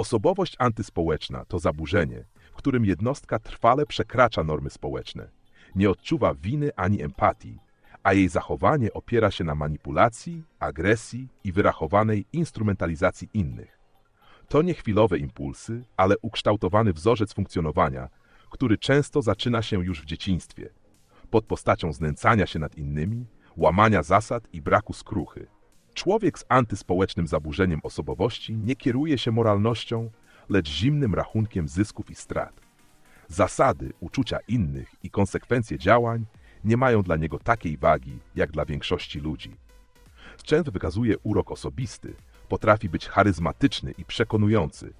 Osobowość antyspołeczna to zaburzenie, w którym jednostka trwale przekracza normy społeczne, nie odczuwa winy ani empatii, a jej zachowanie opiera się na manipulacji, agresji i wyrachowanej instrumentalizacji innych. To nie chwilowe impulsy, ale ukształtowany wzorzec funkcjonowania, który często zaczyna się już w dzieciństwie, pod postacią znęcania się nad innymi, łamania zasad i braku skruchy. Człowiek z antyspołecznym zaburzeniem osobowości nie kieruje się moralnością, lecz zimnym rachunkiem zysków i strat. Zasady, uczucia innych i konsekwencje działań nie mają dla niego takiej wagi, jak dla większości ludzi. Sprzęt wykazuje urok osobisty, potrafi być charyzmatyczny i przekonujący,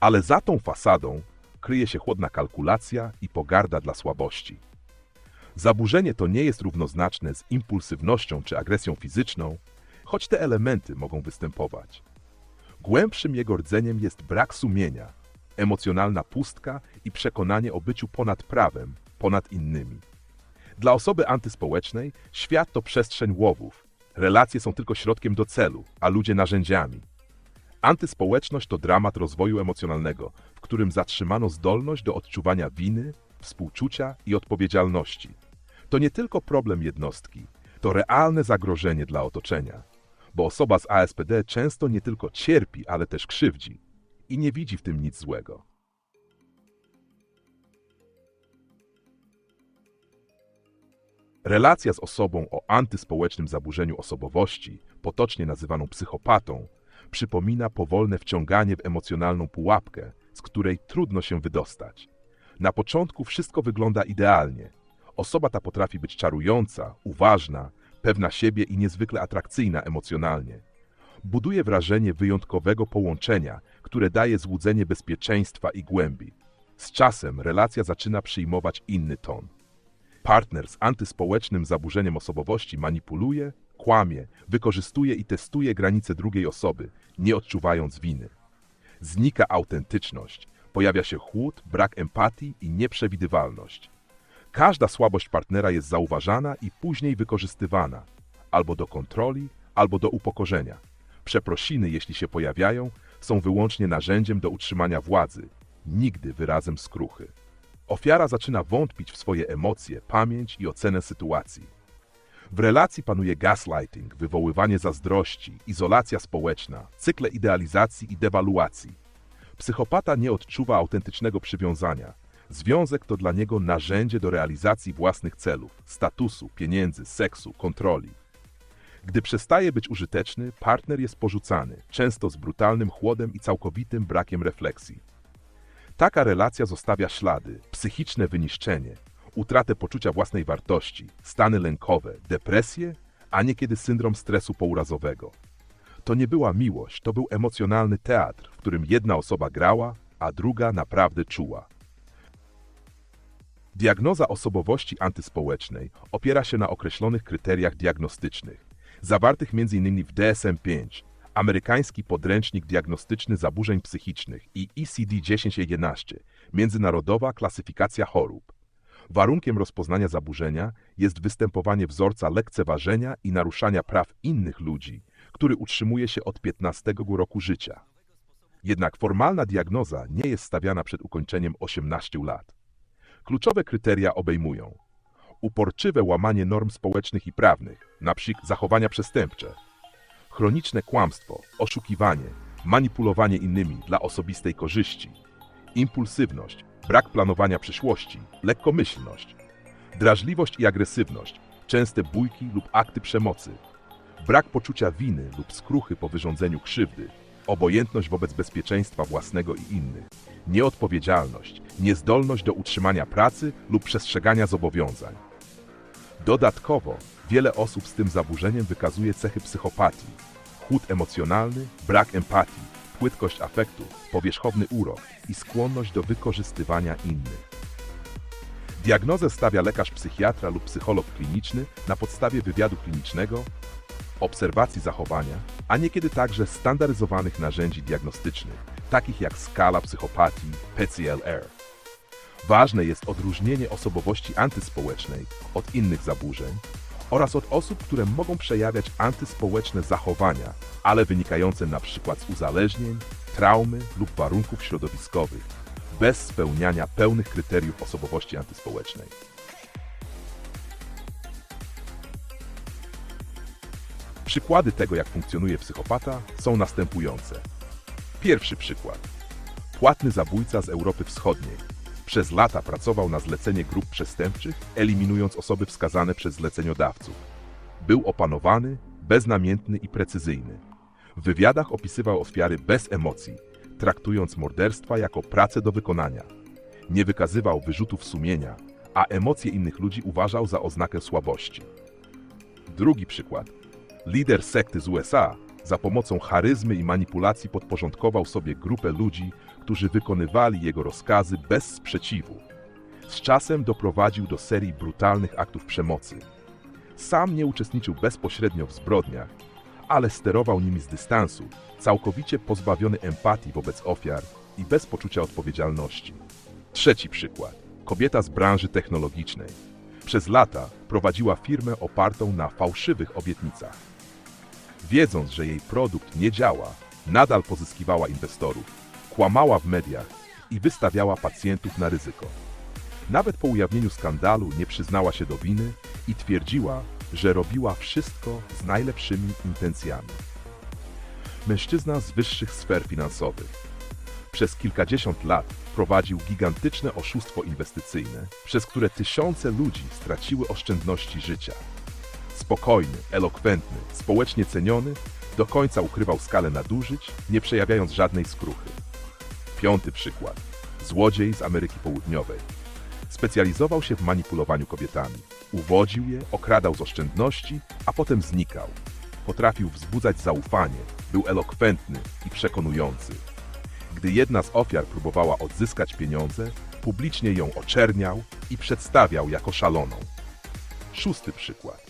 ale za tą fasadą kryje się chłodna kalkulacja i pogarda dla słabości. Zaburzenie to nie jest równoznaczne z impulsywnością czy agresją fizyczną, choć te elementy mogą występować. Głębszym jego rdzeniem jest brak sumienia, emocjonalna pustka i przekonanie o byciu ponad prawem, ponad innymi. Dla osoby antyspołecznej świat to przestrzeń łowów. Relacje są tylko środkiem do celu, a ludzie narzędziami. Antyspołeczność to dramat rozwoju emocjonalnego, w którym zatrzymano zdolność do odczuwania winy, współczucia i odpowiedzialności. To nie tylko problem jednostki, to realne zagrożenie dla otoczenia, bo osoba z ASPD często nie tylko cierpi, ale też krzywdzi i nie widzi w tym nic złego. Relacja z osobą o antyspołecznym zaburzeniu osobowości, potocznie nazywaną psychopatą, przypomina powolne wciąganie w emocjonalną pułapkę, z której trudno się wydostać. Na początku wszystko wygląda idealnie. Osoba ta potrafi być czarująca, uważna, pewna siebie i niezwykle atrakcyjna emocjonalnie. Buduje wrażenie wyjątkowego połączenia, które daje złudzenie bezpieczeństwa i głębi. Z czasem relacja zaczyna przyjmować inny ton. Partner z antyspołecznym zaburzeniem osobowości manipuluje, kłamie, wykorzystuje i testuje granice drugiej osoby, nie odczuwając winy. Znika autentyczność, pojawia się chłód, brak empatii i nieprzewidywalność. Każda słabość partnera jest zauważana i później wykorzystywana, albo do kontroli, albo do upokorzenia. Przeprosiny, jeśli się pojawiają, są wyłącznie narzędziem do utrzymania władzy, nigdy wyrazem skruchy. Ofiara zaczyna wątpić w swoje emocje, pamięć i ocenę sytuacji. W relacji panuje gaslighting, wywoływanie zazdrości, izolacja społeczna, cykle idealizacji i dewaluacji. Psychopata nie odczuwa autentycznego przywiązania. Związek to dla niego narzędzie do realizacji własnych celów, statusu, pieniędzy, seksu, kontroli. Gdy przestaje być użyteczny, partner jest porzucany, często z brutalnym chłodem i całkowitym brakiem refleksji. Taka relacja zostawia ślady, psychiczne wyniszczenie, utratę poczucia własnej wartości, stany lękowe, depresję, a niekiedy syndrom stresu pourazowego. To nie była miłość, to był emocjonalny teatr, w którym jedna osoba grała, a druga naprawdę czuła. Diagnoza osobowości antyspołecznej opiera się na określonych kryteriach diagnostycznych, zawartych m.in. w DSM-5, amerykański podręcznik diagnostyczny zaburzeń psychicznych i E ICD-10-11, międzynarodowa klasyfikacja chorób. Warunkiem rozpoznania zaburzenia jest występowanie wzorca lekceważenia i naruszania praw innych ludzi, który utrzymuje się od 15 roku życia. Jednak formalna diagnoza nie jest stawiana przed ukończeniem 18 lat. Kluczowe kryteria obejmują. Uporczywe łamanie norm społecznych i prawnych, np. zachowania przestępcze, chroniczne kłamstwo, oszukiwanie, manipulowanie innymi dla osobistej korzyści, impulsywność, brak planowania przyszłości, lekkomyślność, drażliwość i agresywność, częste bójki lub akty przemocy, brak poczucia winy lub skruchy po wyrządzeniu krzywdy, obojętność wobec bezpieczeństwa własnego i innych, nieodpowiedzialność, niezdolność do utrzymania pracy lub przestrzegania zobowiązań. Dodatkowo, wiele osób z tym zaburzeniem wykazuje cechy psychopatii, chłód emocjonalny, brak empatii, płytkość afektu, powierzchowny urok i skłonność do wykorzystywania innych. Diagnozę stawia lekarz psychiatra lub psycholog kliniczny na podstawie wywiadu klinicznego, obserwacji zachowania, a niekiedy także standaryzowanych narzędzi diagnostycznych, takich jak skala psychopatii PCLR. Ważne jest odróżnienie osobowości antyspołecznej od innych zaburzeń oraz od osób, które mogą przejawiać antyspołeczne zachowania, ale wynikające przykład z uzależnień, traumy lub warunków środowiskowych bez spełniania pełnych kryteriów osobowości antyspołecznej. Przykłady tego, jak funkcjonuje psychopata, są następujące. Pierwszy przykład. Płatny zabójca z Europy Wschodniej. Przez lata pracował na zlecenie grup przestępczych, eliminując osoby wskazane przez zleceniodawców. Był opanowany, beznamiętny i precyzyjny. W wywiadach opisywał ofiary bez emocji, traktując morderstwa jako pracę do wykonania. Nie wykazywał wyrzutów sumienia, a emocje innych ludzi uważał za oznakę słabości. Drugi przykład. Lider sekty z USA za pomocą charyzmy i manipulacji podporządkował sobie grupę ludzi, którzy wykonywali jego rozkazy bez sprzeciwu. Z czasem doprowadził do serii brutalnych aktów przemocy. Sam nie uczestniczył bezpośrednio w zbrodniach, ale sterował nimi z dystansu, całkowicie pozbawiony empatii wobec ofiar i bez poczucia odpowiedzialności. Trzeci przykład. Kobieta z branży technologicznej. Przez lata prowadziła firmę opartą na fałszywych obietnicach. Wiedząc, że jej produkt nie działa, nadal pozyskiwała inwestorów, kłamała w mediach i wystawiała pacjentów na ryzyko. Nawet po ujawnieniu skandalu nie przyznała się do winy i twierdziła, że robiła wszystko z najlepszymi intencjami. Mężczyzna z wyższych sfer finansowych. Przez kilkadziesiąt lat prowadził gigantyczne oszustwo inwestycyjne, przez które tysiące ludzi straciły oszczędności życia. Spokojny, elokwentny, społecznie ceniony, do końca ukrywał skalę nadużyć, nie przejawiając żadnej skruchy. Piąty przykład. Złodziej z Ameryki Południowej. Specjalizował się w manipulowaniu kobietami. Uwodził je, okradał z oszczędności, a potem znikał. Potrafił wzbudzać zaufanie, był elokwentny i przekonujący. Gdy jedna z ofiar próbowała odzyskać pieniądze, publicznie ją oczerniał i przedstawiał jako szaloną. Szósty przykład.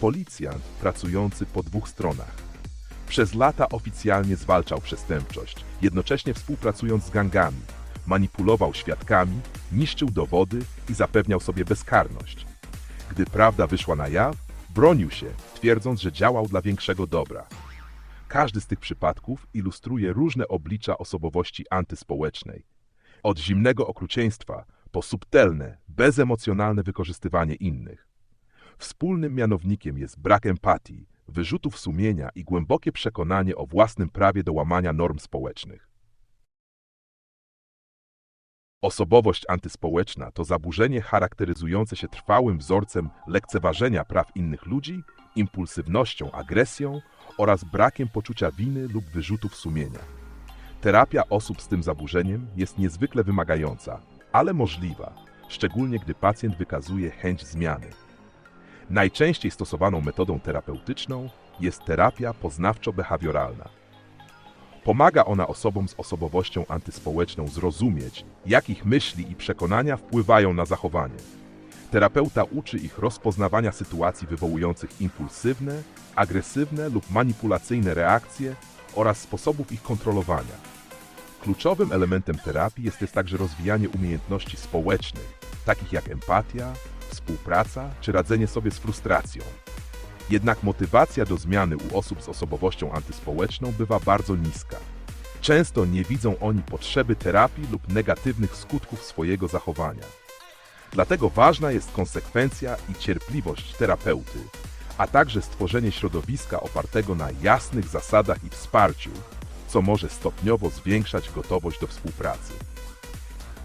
Policjant pracujący po dwóch stronach. Przez lata oficjalnie zwalczał przestępczość, jednocześnie współpracując z gangami. Manipulował świadkami, niszczył dowody i zapewniał sobie bezkarność. Gdy prawda wyszła na jaw, bronił się, twierdząc, że działał dla większego dobra. Każdy z tych przypadków ilustruje różne oblicza osobowości antyspołecznej. Od zimnego okrucieństwa po subtelne, bezemocjonalne wykorzystywanie innych. Wspólnym mianownikiem jest brak empatii, wyrzutów sumienia i głębokie przekonanie o własnym prawie do łamania norm społecznych. Osobowość antyspołeczna to zaburzenie charakteryzujące się trwałym wzorcem lekceważenia praw innych ludzi, impulsywnością, agresją oraz brakiem poczucia winy lub wyrzutów sumienia. Terapia osób z tym zaburzeniem jest niezwykle wymagająca, ale możliwa, szczególnie gdy pacjent wykazuje chęć zmiany. Najczęściej stosowaną metodą terapeutyczną jest terapia poznawczo-behawioralna. Pomaga ona osobom z osobowością antyspołeczną zrozumieć, jak ich myśli i przekonania wpływają na zachowanie. Terapeuta uczy ich rozpoznawania sytuacji wywołujących impulsywne, agresywne lub manipulacyjne reakcje oraz sposobów ich kontrolowania. Kluczowym elementem terapii jest też także rozwijanie umiejętności społecznych, takich jak empatia, współpraca czy radzenie sobie z frustracją. Jednak motywacja do zmiany u osób z osobowością antyspołeczną bywa bardzo niska. Często nie widzą oni potrzeby terapii lub negatywnych skutków swojego zachowania. Dlatego ważna jest konsekwencja i cierpliwość terapeuty, a także stworzenie środowiska opartego na jasnych zasadach i wsparciu, co może stopniowo zwiększać gotowość do współpracy.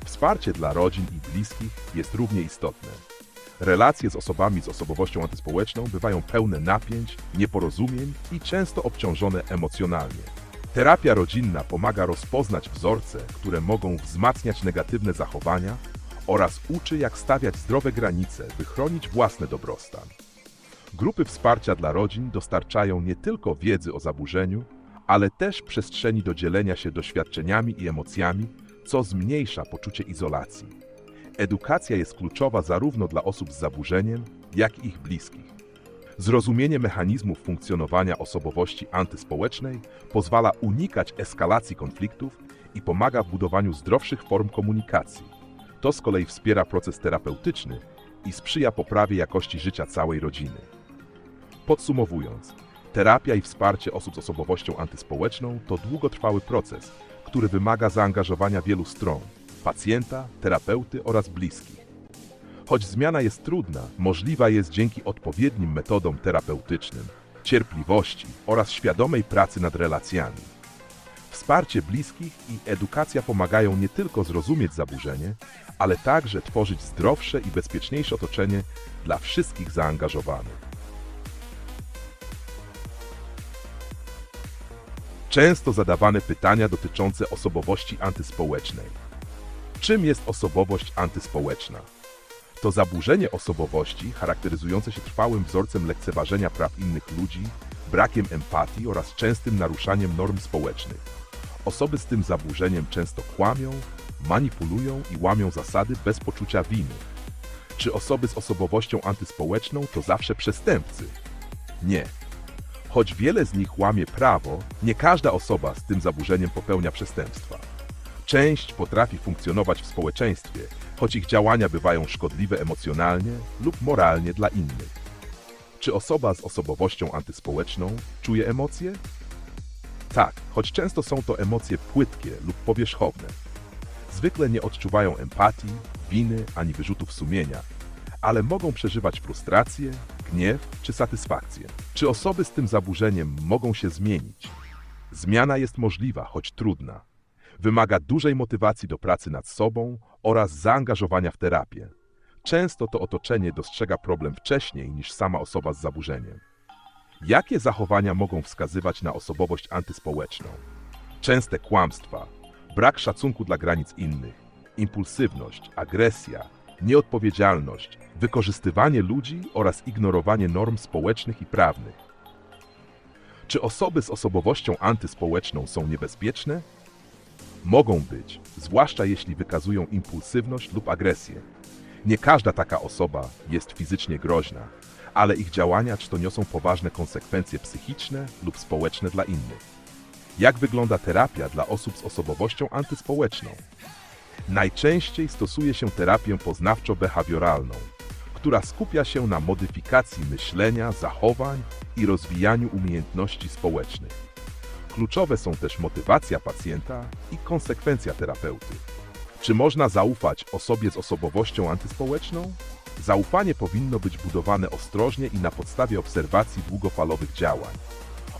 Wsparcie dla rodzin i bliskich jest równie istotne. Relacje z osobami z osobowością antyspołeczną bywają pełne napięć, nieporozumień i często obciążone emocjonalnie. Terapia rodzinna pomaga rozpoznać wzorce, które mogą wzmacniać negatywne zachowania oraz uczy, jak stawiać zdrowe granice, by chronić własny dobrostan. Grupy wsparcia dla rodzin dostarczają nie tylko wiedzy o zaburzeniu, ale też przestrzeni do dzielenia się doświadczeniami i emocjami, co zmniejsza poczucie izolacji. Edukacja jest kluczowa zarówno dla osób z zaburzeniem, jak i ich bliskich. Zrozumienie mechanizmów funkcjonowania osobowości antyspołecznej pozwala unikać eskalacji konfliktów i pomaga w budowaniu zdrowszych form komunikacji. To z kolei wspiera proces terapeutyczny i sprzyja poprawie jakości życia całej rodziny. Podsumowując, Terapia i wsparcie osób z osobowością antyspołeczną to długotrwały proces, który wymaga zaangażowania wielu stron pacjenta, terapeuty oraz bliskich. Choć zmiana jest trudna, możliwa jest dzięki odpowiednim metodom terapeutycznym, cierpliwości oraz świadomej pracy nad relacjami. Wsparcie bliskich i edukacja pomagają nie tylko zrozumieć zaburzenie, ale także tworzyć zdrowsze i bezpieczniejsze otoczenie dla wszystkich zaangażowanych. Często zadawane pytania dotyczące osobowości antyspołecznej. Czym jest osobowość antyspołeczna? To zaburzenie osobowości charakteryzujące się trwałym wzorcem lekceważenia praw innych ludzi, brakiem empatii oraz częstym naruszaniem norm społecznych. Osoby z tym zaburzeniem często kłamią, manipulują i łamią zasady bez poczucia winy. Czy osoby z osobowością antyspołeczną to zawsze przestępcy? Nie. Choć wiele z nich łamie prawo, nie każda osoba z tym zaburzeniem popełnia przestępstwa. Część potrafi funkcjonować w społeczeństwie, choć ich działania bywają szkodliwe emocjonalnie lub moralnie dla innych. Czy osoba z osobowością antyspołeczną czuje emocje? Tak, choć często są to emocje płytkie lub powierzchowne. Zwykle nie odczuwają empatii, winy ani wyrzutów sumienia, ale mogą przeżywać frustrację, gniew czy satysfakcję. Czy osoby z tym zaburzeniem mogą się zmienić? Zmiana jest możliwa, choć trudna. Wymaga dużej motywacji do pracy nad sobą oraz zaangażowania w terapię. Często to otoczenie dostrzega problem wcześniej niż sama osoba z zaburzeniem. Jakie zachowania mogą wskazywać na osobowość antyspołeczną? Częste kłamstwa, brak szacunku dla granic innych, impulsywność, agresja, nieodpowiedzialność, wykorzystywanie ludzi oraz ignorowanie norm społecznych i prawnych. Czy osoby z osobowością antyspołeczną są niebezpieczne? Mogą być, zwłaszcza jeśli wykazują impulsywność lub agresję. Nie każda taka osoba jest fizycznie groźna, ale ich działania często niosą poważne konsekwencje psychiczne lub społeczne dla innych. Jak wygląda terapia dla osób z osobowością antyspołeczną? Najczęściej stosuje się terapię poznawczo-behawioralną, która skupia się na modyfikacji myślenia, zachowań i rozwijaniu umiejętności społecznych. Kluczowe są też motywacja pacjenta i konsekwencja terapeuty. Czy można zaufać osobie z osobowością antyspołeczną? Zaufanie powinno być budowane ostrożnie i na podstawie obserwacji długofalowych działań.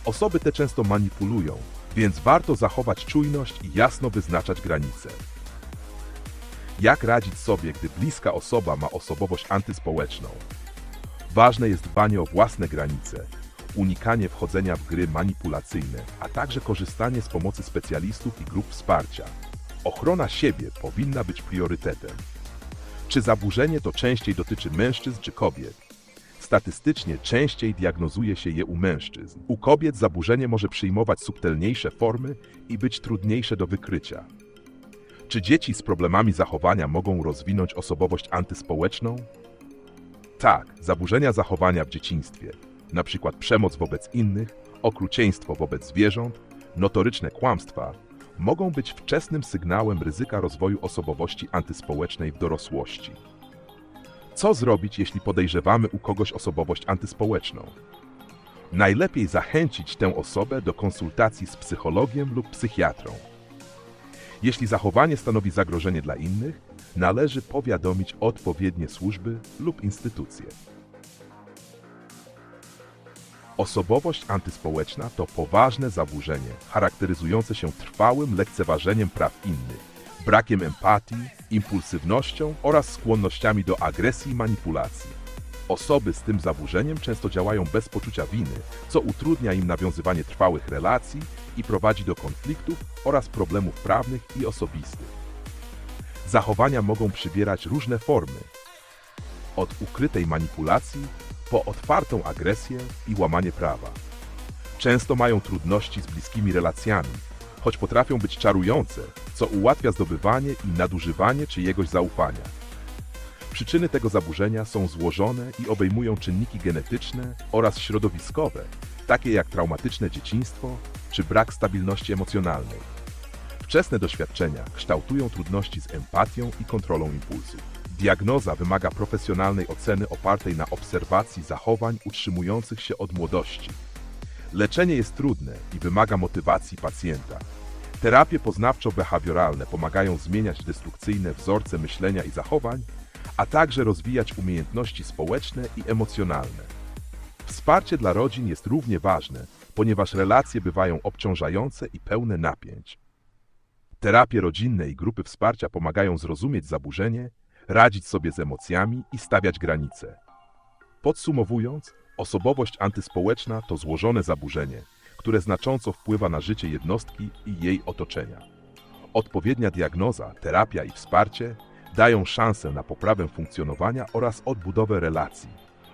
Osoby te często manipulują, więc warto zachować czujność i jasno wyznaczać granice. Jak radzić sobie, gdy bliska osoba ma osobowość antyspołeczną? Ważne jest dbanie o własne granice, unikanie wchodzenia w gry manipulacyjne, a także korzystanie z pomocy specjalistów i grup wsparcia. Ochrona siebie powinna być priorytetem. Czy zaburzenie to częściej dotyczy mężczyzn czy kobiet? Statystycznie częściej diagnozuje się je u mężczyzn. U kobiet zaburzenie może przyjmować subtelniejsze formy i być trudniejsze do wykrycia. Czy dzieci z problemami zachowania mogą rozwinąć osobowość antyspołeczną? Tak, zaburzenia zachowania w dzieciństwie, np. przemoc wobec innych, okrucieństwo wobec zwierząt, notoryczne kłamstwa, mogą być wczesnym sygnałem ryzyka rozwoju osobowości antyspołecznej w dorosłości. Co zrobić, jeśli podejrzewamy u kogoś osobowość antyspołeczną? Najlepiej zachęcić tę osobę do konsultacji z psychologiem lub psychiatrą. Jeśli zachowanie stanowi zagrożenie dla innych, należy powiadomić odpowiednie służby lub instytucje. Osobowość antyspołeczna to poważne zaburzenie charakteryzujące się trwałym lekceważeniem praw innych, brakiem empatii, impulsywnością oraz skłonnościami do agresji i manipulacji. Osoby z tym zaburzeniem często działają bez poczucia winy, co utrudnia im nawiązywanie trwałych relacji i prowadzi do konfliktów oraz problemów prawnych i osobistych. Zachowania mogą przybierać różne formy, od ukrytej manipulacji po otwartą agresję i łamanie prawa. Często mają trudności z bliskimi relacjami, choć potrafią być czarujące, co ułatwia zdobywanie i nadużywanie czyjegoś zaufania. Przyczyny tego zaburzenia są złożone i obejmują czynniki genetyczne oraz środowiskowe, takie jak traumatyczne dzieciństwo czy brak stabilności emocjonalnej. Wczesne doświadczenia kształtują trudności z empatią i kontrolą impulsów. Diagnoza wymaga profesjonalnej oceny opartej na obserwacji zachowań utrzymujących się od młodości. Leczenie jest trudne i wymaga motywacji pacjenta. Terapie poznawczo-behawioralne pomagają zmieniać destrukcyjne wzorce myślenia i zachowań, a także rozwijać umiejętności społeczne i emocjonalne. Wsparcie dla rodzin jest równie ważne, ponieważ relacje bywają obciążające i pełne napięć. Terapie rodzinne i grupy wsparcia pomagają zrozumieć zaburzenie, radzić sobie z emocjami i stawiać granice. Podsumowując, osobowość antyspołeczna to złożone zaburzenie, które znacząco wpływa na życie jednostki i jej otoczenia. Odpowiednia diagnoza, terapia i wsparcie dają szansę na poprawę funkcjonowania oraz odbudowę relacji,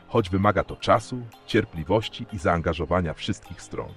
choć wymaga to czasu, cierpliwości i zaangażowania wszystkich stron.